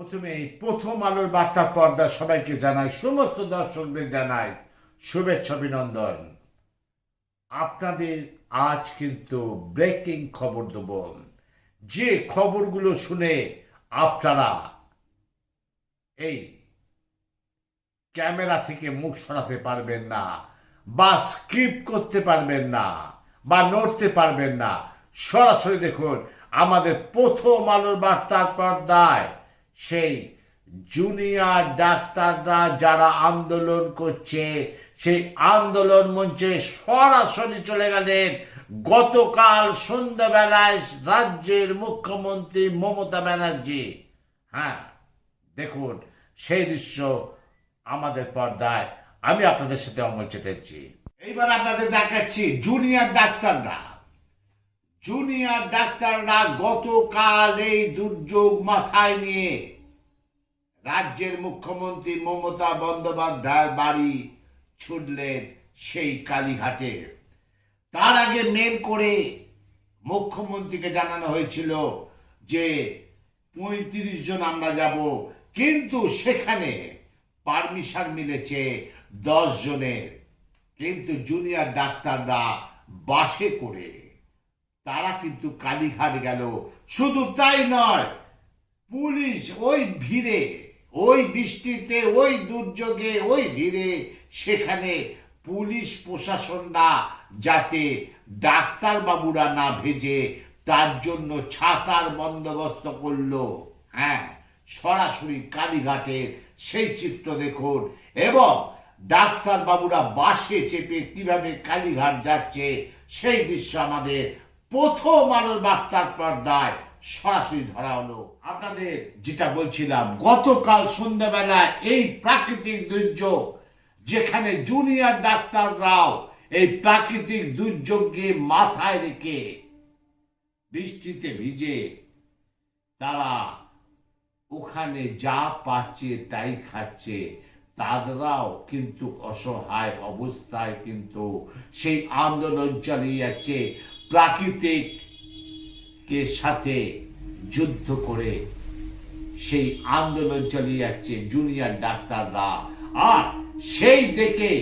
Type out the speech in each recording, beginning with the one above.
প্রথমে এই প্রথম আলোর বার্তা পর্দা সবাইকে জানাই, সমস্ত দর্শকদের জানাই শুভেচ্ছা, অভিনন্দন। আপনাদের আজ কিন্তু ব্রেকিং খবর দেব। যে খবরগুলো শুনে আপনারা এই ক্যামেরা থেকে মুখ সরাতে পারবেন না, বা স্কিপ করতে পারবেন না, বা নড়তে পারবেন না, সরাসরি দেখুন আমাদের প্রথম আলোর বার্তার পর্দায়। সেই জুনিয়র ডাক্তাররা যারা আন্দোলন করছে, সেই আন্দোলন মঞ্চে সরাসরি চলে গেলেন। গতকাল সন্ধ্যাবেলায় রাজ্যের মুখ্যমন্ত্রী মমতা ব্যানার্জি। হ্যাঁ দেখুন, সেই দৃশ্য আমাদের পর্দায়। আমি আপনাদের সাথে অমল চেটেছি এইবার আপনাদের দেখাচ্ছি জুনিয়র ডাক্তাররা। জুনিয়র ডাক্তাররা গতকাল এই দুর্যোগ মাথায় নিয়ে রাজ্যের মুখ্যমন্ত্রী মমতা বন্দ্যোপাধ্যায়ের বাড়ি ছুটলেন সেই কালীঘাটে। তার আগে মেল করে মুখ্যমন্ত্রীকে জানানো হয়েছিল যে, পঁয়ত্রিশ জন আমরা যাব, কিন্তু সেখানে পারমিশন মিলেছে দশ জনের। কিন্তু জুনিয়র ডাক্তাররা বাসে করে তারা কিন্তু কালীঘাট গেল। শুধু তাই নয়, পুলিশ ওই ভিড়ে, ওই বৃষ্টিতে, ওই দুর্যোগে, ওই ভিড়ে সেখানে পুলিশ প্রশাসনরা যাতে ডাক্তার বাবুরা না ভেজে তার জন্য ছাতার বন্দোবস্ত করল। হ্যাঁ সরাসরি কালীঘাটের সেই চিত্র দেখুন এবং ডাক্তার বাবুরা বাসে চেপে কীভাবে কালীঘাট যাচ্ছে সেই দৃশ্য আমাদের প্রথম আলোর বার্তার পর্দায় সরাসরি ধরা হলো। আপনাদের যেটা বলছিলাম, গতকাল সন্ধ্যাবেলায় এই প্রাকৃতিক দুর্যোগ, যেখানে জুনিয়র ডাক্তাররাও এই প্রাকৃতিক দুর্যোগকে মাথায় রেখে বৃষ্টিতে ভিজে তারা ওখানে যা পাচ্ছে তাই খাচ্ছে তাদেরাও কিন্তু অসহায় অবস্থায় কিন্তু সেই আন্দোলন চালিয়ে যাচ্ছে। প্রাকৃতিক কে সাথে যুদ্ধ করে সেই আন্দোলন চালিয়ে যাচ্ছে জুনিয়র ডাক্তাররা। আর সেই দেখে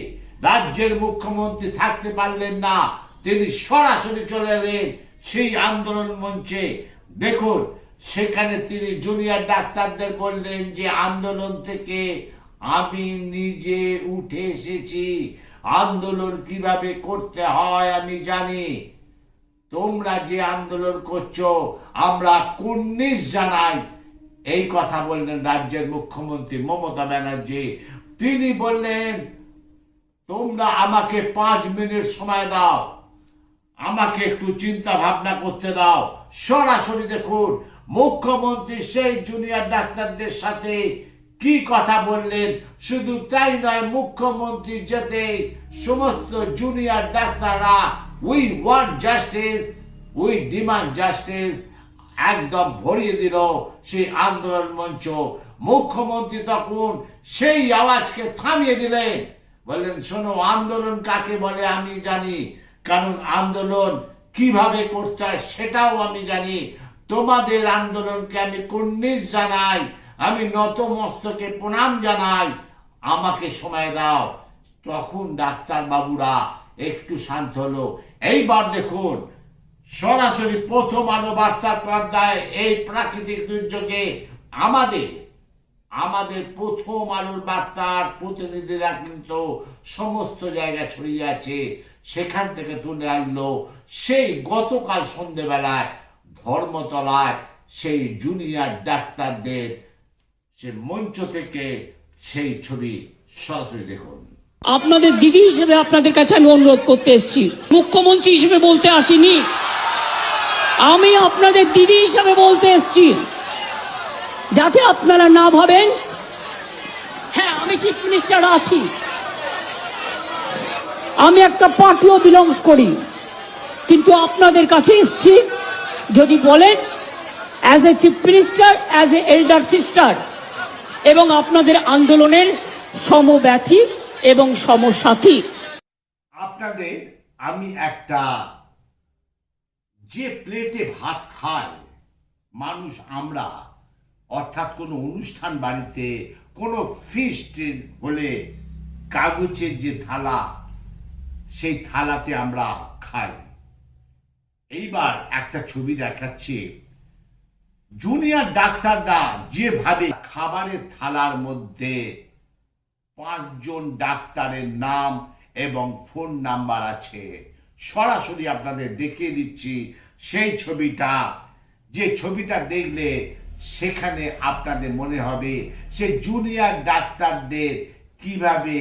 রাজ্যের মুখ্যমন্ত্রী থাকতে পারলেন না, তিনি সরাসরি চলে এলেন সেই আন্দোলন মঞ্চে। দেখুন, সেখানে তিনি জুনিয়র ডাক্তারদের বললেন যে, আন্দোলন থেকে আমি নিজে উঠে এসেছি। আন্দোলন কীভাবে করতে হয় আমি জানি। তোমরা যে আন্দোলন করছ, আমরা কুর্নিশ জানাই। এই কথা বললেন রাজ্যের মুখ্যমন্ত্রী মমতা ব্যানার্জি। তিনি বললেন, তোমরা আমাকে পাঁচ মিনিট সময় দাও। আমাকে একটু চিন্তা ভাবনা করতে দাও। সরাসরি দেখুন, মুখ্যমন্ত্রী সেই জুনিয়র ডাক্তারদের সাথে কি কথা বললেন? শুধু তাই নয়, মুখ্যমন্ত্রী যাতে সমস্ত জুনিয়র ডাক্তাররা we want justice we demand justice একদম ভরিয়ে দিল সেই আন্দোলন মঞ্চ। মুখ্যমন্ত্রী তখন সেই আওয়াজকে থামিয়ে দিলেন। বললেন, শোনো, আন্দোলন কাকে বলে আমি জানি। কারণ আন্দোলন কীভাবে করতে হয় সেটাও আমি জানি। তোমাদের আন্দোলনকে আমি কুর্নিশ জানাই, আমি নত মস্তকে প্রণাম জানাই। আমাকে সময় দাও। তখন ডাক্তার বাবুরা একটু শান্ত হলো। এইবার দেখুন, সরাসরি প্রথম আলো বার্তার পর্দায় এই প্রাকৃতিক দুর্যোগে আমাদের আমাদের প্রথম আলোর বার্তার প্রতিনিধিরা কিন্তু সমস্ত জায়গা ছড়িয়ে আছে। সেখান থেকে তুলে আনলো সেই গতকাল সন্ধেবেলায় ধর্মতলায় সেই জুনিয়র ডাক্তারদের, সে মঞ্চ থেকে সেই ছবি। সরাসরি দেখুন। আপনাদের দিদি হিসেবে আপনাদের কাছে আমি অনুরোধ করতে এসেছি। মুখ্যমন্ত্রী হিসেবে বলতে আসিনি। আমি আপনাদের দিদি হিসেবে বলতে এসেছি। যাতে আপনারা না ভাবেন হ্যাঁ আমি চিফ মিনিস্টার আছি। আমি একটা পার্টিও বিলংস করি। কিন্তু আপনাদের কাছে এসছি যদি বলেন as a chief minister as a elder sister এবং আপনাদের আন্দোলনের সমব্যথী এবং সমসাথী। আপনাদের, আমি একটা যে প্লেটে ভাত খায় মানুষ আমরা, অর্থাৎ কোনো অনুষ্ঠান বাড়িতে, কোনো ফিস্ট হলে কাগজের যে থালা, সেই থালাতে আমরা খাই। এইবার একটা ছবি দেখাচ্ছি। জুনিয়র ডাক্তাররা যেভাবে খাবারের থালার মধ্যে পাঁচজন ডাক্তারের নাম এবং ফোন নাম্বার আছে। সরাসরি আপনাদের দেখিয়ে দিচ্ছি সেই ছবিটা। যে ছবিটা দেখলে সেখানে আপনাদের মনে হবে সে জুনিয়র ডাক্তারদের কীভাবে,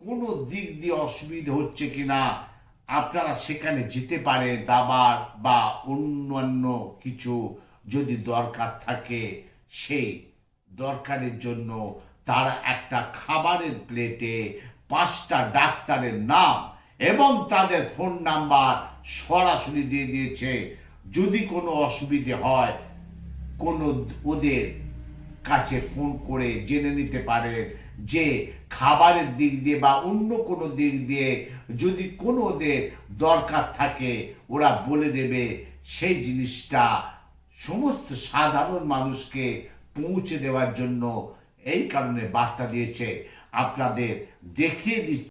কোনো দিক দিয়ে অসুবিধা হচ্ছে কিনা, আপনারা সেখানে যেতে পারে দাবার বা অন্যান্য কিছু যদি দরকার থাকে, সেই দরকারের জন্য তারা একটা খাবারের প্লেটে পাঁচটা ডাক্তারের নাম এবং তাদের ফোন নাম্বার সরাসরি দিয়ে দিয়েছে। যদি কোনো অসুবিধে হয়, কোনো ওদের কাছে ফোন করে জেনে নিতে পারে যে খাবারের দিক দিয়ে বা অন্য কোনো দিক দিয়ে যদি কোনো ওদের দরকার থাকে, ওরা বলে দেবে। সেই জিনিসটা সমস্ত সাধারণ মানুষকে পৌঁছে দেওয়ার জন্য এই কারণে বার্তা দিয়েছে আপনাদের দেখিয়ে দিচ্ছে